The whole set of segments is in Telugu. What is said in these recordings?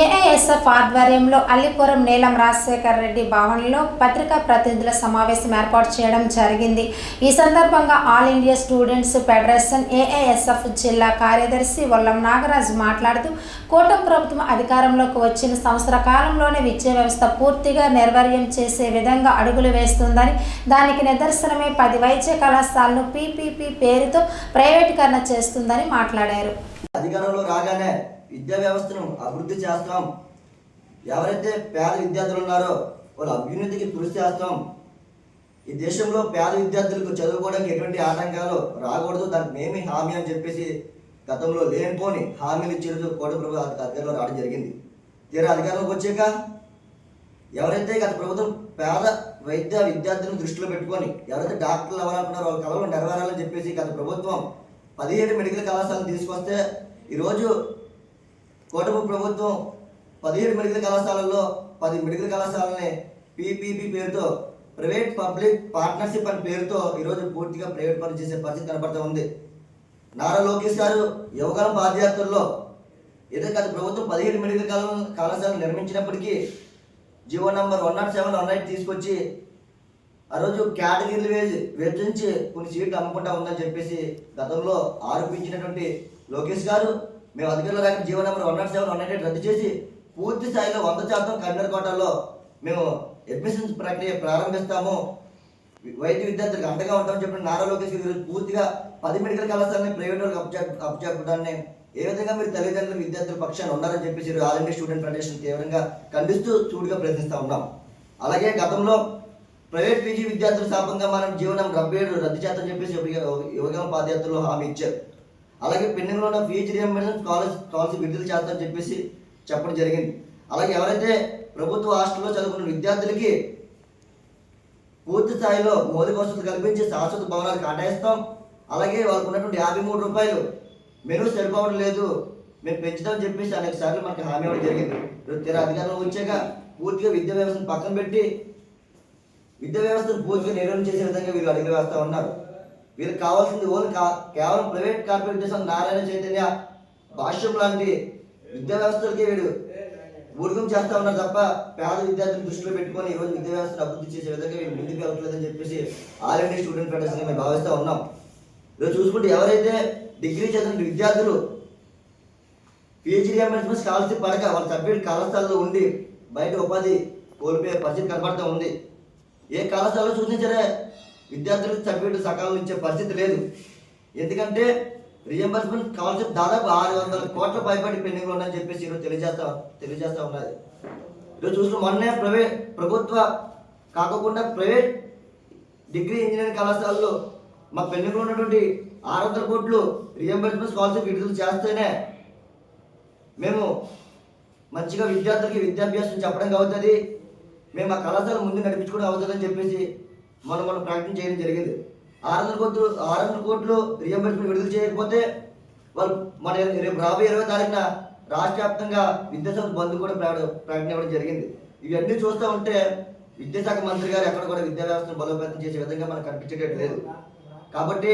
ఏఐఎస్ఎఫ్ ఆధ్వర్యంలో అల్లిపురం నీలం రాజశేఖర్ రెడ్డి భవన్లో పత్రికా ప్రతినిధుల సమావేశం ఏర్పాటు చేయడం జరిగింది. ఈ సందర్భంగా all India students federation AISF జిల్లా కార్యదర్శి వల్లం నాగరాజు మాట్లాడుతూ కూటమి ప్రభుత్వం అధికారంలోకి వచ్చిన సంవత్సర కాలంలోనే విద్యా వ్యవస్థ పూర్తిగా నిర్వీర్యం చేసే విధంగా అడుగులు వేస్తుందని దానికి నిదర్శనమే పది వైద్య కళాశాలను పీపీపీ పేరుతో ప్రైవేటీకరణ చేస్తుందని మాట్లాడారు. అధికారంలో రాగానే విద్యా వ్యవస్థను అభివృద్ధి చేస్తాం. ఎవరైతే పేద విద్యార్థులు ఉన్నారో వాళ్ళ అభ్యున్నతికి కృషి చేస్తాం. ఈ దేశంలో పేద విద్యార్థులకు చదువుకోవడానికి ఎటువంటి ఆటంకాలు రాకూడదు. దానికి మేమే హామీ అని చెప్పేసి గతంలో లేనిపోని హామీలు ఇచ్చేందుకు కోట ప్రభు అధికారంలో రావడం జరిగింది. తీరా అధికారంలోకి వచ్చాక ఎవరైతే గత ప్రభుత్వం పేద వైద్య విద్యార్థులను దృష్టిలో పెట్టుకొని ఎవరైతే డాక్టర్లు అవ్వాలనుకున్నారో వాళ్ళ కళలు నెరవేరాలని చెప్పేసి గత ప్రభుత్వం పదిహేడు మెడికల్ కళాశాలను తీసుకొస్తే ఈరోజు కూటమి ప్రభుత్వం పదిహేడు మెడికల్ కళాశాలల్లో పది మెడికల్ కళాశాలని పీపీపీ పేరుతో ప్రైవేట్ పబ్లిక్ పార్ట్నర్షిప్ అనే పేరుతో ఈరోజు పూర్తిగా ప్రైవేట్ పని చేసే పరిస్థితి కనబడుతూ ఉంది. నారా లోకేష్ గారు యువకాల పాదయాత్రల్లో ఏదైతే గత ప్రభుత్వం పదిహేడు మెడికల్ కళ కళాశాలను నిర్మించినప్పటికీ GO number one naught seven one nine తీసుకొచ్చి ఆ రోజు కేటగిరీలు వేసి విభజించి కొన్ని సీట్లు అమ్ముకుంటా ఉందని చెప్పేసి గతంలో ఆరోపించినటువంటి లోకేష్ గారు మేము అధికారులు కానీ GO number one naught seven one nine రద్దు చేసి పూర్తి స్థాయిలో వంద శాతం కన్వీనర్ కోటల్లో మేము అడ్మిషన్స్ ప్రక్రియ ప్రారంభిస్తాము. వైద్య విద్యార్థులకు అండగా ఉంటామని చెప్పిన నారా లోకేష్ గారు పూర్తిగా పది మెడికల్ కళాశాలని ప్రైవేట్ వాళ్ళకి అప్ అప్పచెప్పడాన్ని ఏ విధంగా మీరు తల్లిదండ్రులు విద్యార్థుల పక్షాన ఉన్నారని చెప్పేసి ఆల్ ఇండియా స్టూడెంట్ ఫెడరేషన్ తీవ్రంగా ఖండిస్తూ చూడుగా ప్రయత్నిస్తూ ఉన్నాం. అలాగే గతంలో ప్రైవేట్ పీజీ విద్యార్థుల శాపంగా మనం జీవనం డెబ్బై ఏడు రద్దు చేద్దని చెప్పేసి యువగం పాదయాత్రలో హామీ ఇచ్చారు. అలాగే పెండింగ్లో ఉన్న ఫీజు రియంబర్స్మెంట్ స్కాలర్ స్కాలర్షిప్ విడుదల చేస్తారని చెప్పేసి చెప్పడం జరిగింది. అలాగే ఎవరైతే ప్రభుత్వ హాస్టల్లో చదువుకున్న విద్యార్థులకి పూర్తి స్థాయిలో మౌలిక వసతులు కల్పించి శాశ్వత భవనాలు కేటాయిస్తాం. అలాగే వాళ్ళకు ఉన్నటువంటి యాభై మూడు రూపాయలు మెనూ సరిపోవడం లేదు మేము పెంచుతామని చెప్పేసి అనేక సార్లు మనకి హామీ ఇవ్వడం జరిగింది. ఈరోజు అధికారంలో వచ్చాక పూర్తిగా విద్యా వ్యవస్థను పక్కన పెట్టి విద్యా వ్యవస్థను పూర్తిగా నిర్వహణ చేసే విధంగా వీళ్ళు అడుగులు వేస్తూ ఉన్నారు. వీరికి కావాల్సింది ఓన్లీ కా- కేవలం ప్రైవేట్ కార్పొరేషన్ నారాయణ చైతన్య భాష్యం లాంటి విద్యా వ్యవస్థలకి వీడు ఊడికం చేస్తా ఉన్నారు తప్ప పేద విద్యార్థులను దృష్టిలో పెట్టుకొని ఈరోజు విద్యా వ్యవస్థను అభివృద్ధి చేసే విధంగా వీళ్ళు ముందుకు వెళ్ళట్లేదని చెప్పేసి ఆల్ ఇండియా స్టూడెంట్ ఫెడరేషన్ మేము భావిస్తూ ఉన్నాం. ఈరోజు చూసుకుంటే ఎవరైతే డిగ్రీ చదివిన విద్యార్థులు పిహెచ్డీ రియంబర్స్మెంట్ స్కాలర్షిప్ పడక వాళ్ళ సబ్జెక్ట్ కళాశాలలో ఉండి బయట ఉపాధి కోల్పోయే పరిస్థితి కనబడుతూ ఉంది. ఏ కళాశాలలో సూచించరే విద్యార్థులకు సర్టిఫికేట్ సకాలం ఇచ్చే పరిస్థితి లేదు. ఎందుకంటే రియంబర్స్మెంట్ స్కాలర్షిప్ దాదాపు ఆరు వందల కోట్ల పైబడి పెండింగ్లో ఉందని చెప్పేసి ఈరోజు తెలియజేస్తా తెలియజేస్తా ఉన్నది ఈరోజు చూసిన మొన్నే ప్రైవేట్ ప్రభుత్వ కాకుండా ప్రైవేట్ డిగ్రీ ఇంజనీరింగ్ కళాశాలలో మా పెండింగ్లో ఉన్నటువంటి ఆరు వందల కోట్లు రియంబర్స్మెంట్ స్కాలర్షిప్ విడుదల చేస్తేనే మేము మంచిగా విద్యార్థులకి విద్యాభ్యాసం చెప్పడం అవుతుంది మేము ఆ కళాశాల ముందు నడిపించుకోవడం అవుతుందని చెప్పేసి మనం మనం ప్రకటన చేయడం జరిగింది. ఆరు వందల కోట్లు ఆరు వందల కోట్లు రియంబర్స్మెంట్ విడుదల చేయకపోతే వాళ్ళు మన రేపు రాబోయే ఇరవై తారీఖున రాష్ట్ర వ్యాప్తంగా విద్యాశాఖ బంద్ కూడా ప్రకటన ఇవ్వడం జరిగింది. ఇవన్నీ చూస్తూ ఉంటే విద్యాశాఖ మంత్రి గారు ఎక్కడ కూడా విద్యా వ్యవస్థను బలోపేతం చేసే విధంగా మనకు కనిపించేటట్టు లేదు. కాబట్టి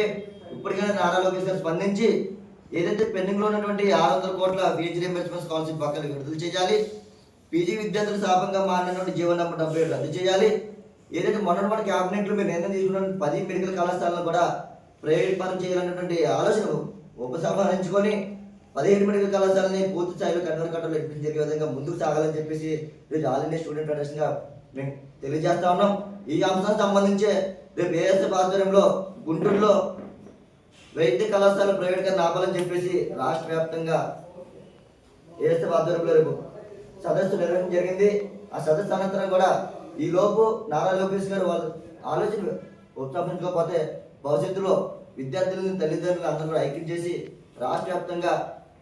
ఇప్పటికైనా నారా లోకేష్ గారు స్పందించి ఏదైతే పెండింగ్లో ఉన్నటువంటి ఆరు వందల కోట్ల ఫీజు రియంబర్స్మెంట్ స్కాలర్షిప్ పక్కన విడుదల చేయాలి. పీజీ విద్యార్థుల శాపంగా మారినటువంటి జీవన నంబర్ డెబ్బై ఏడు రద్దు చేయాలి. ఏదైతే మొన్న మన క్యాబినెట్లో మీరు నిర్ణయం తీసుకున్న పది మెడికల్ కళాశాలను కూడా ప్రైవేట్ పరం చేయాలన్నటువంటి ఆలోచన ఉపసంహరించుకొని పదిహేడు మెడికల్ కళాశాలని పూర్తి స్థాయిలో కన్వర్ కట్టలు ఎక్కించి జరిగే విధంగా ముందుకు సాగాలని చెప్పేసి రేపు ఆల్ ఇండియా స్టూడెంట్ ఫెడరేషన్గా మేము తెలియజేస్తా ఉన్నాం. ఈ అంశానికి సంబంధించి రేపు ఏఎస్ఎఫ్ ఆధ్వర్యంలో గుంటూరులో వైద్య కళాశాల ప్రైవేట్గా ఆపాలని చెప్పేసి రాష్ట్ర వ్యాప్తంగా ఏఎస్ఎఫ్ ఆధ్వర్యంలో రేపు సదస్సు నిర్వహించడం జరిగింది. ఆ సదస్సు అనంతరం కూడా ఈ లోపు నారా లోకేష్ గారు వాళ్ళు ఆలోచన ఉత్సాహించకపోతే భవిష్యత్తులో విద్యార్థులను తల్లిదండ్రులు అందరూ కూడా ఐక్యం చేసి రాష్ట్ర వ్యాప్తంగా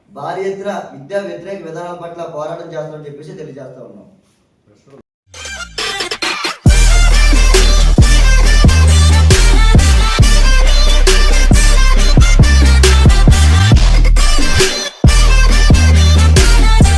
భారీ ఎత్తున విద్యా వ్యతిరేక విధానాల పట్ల పోరాటం చేస్తామని చెప్పేసి తెలియజేస్తా ఉన్నాం.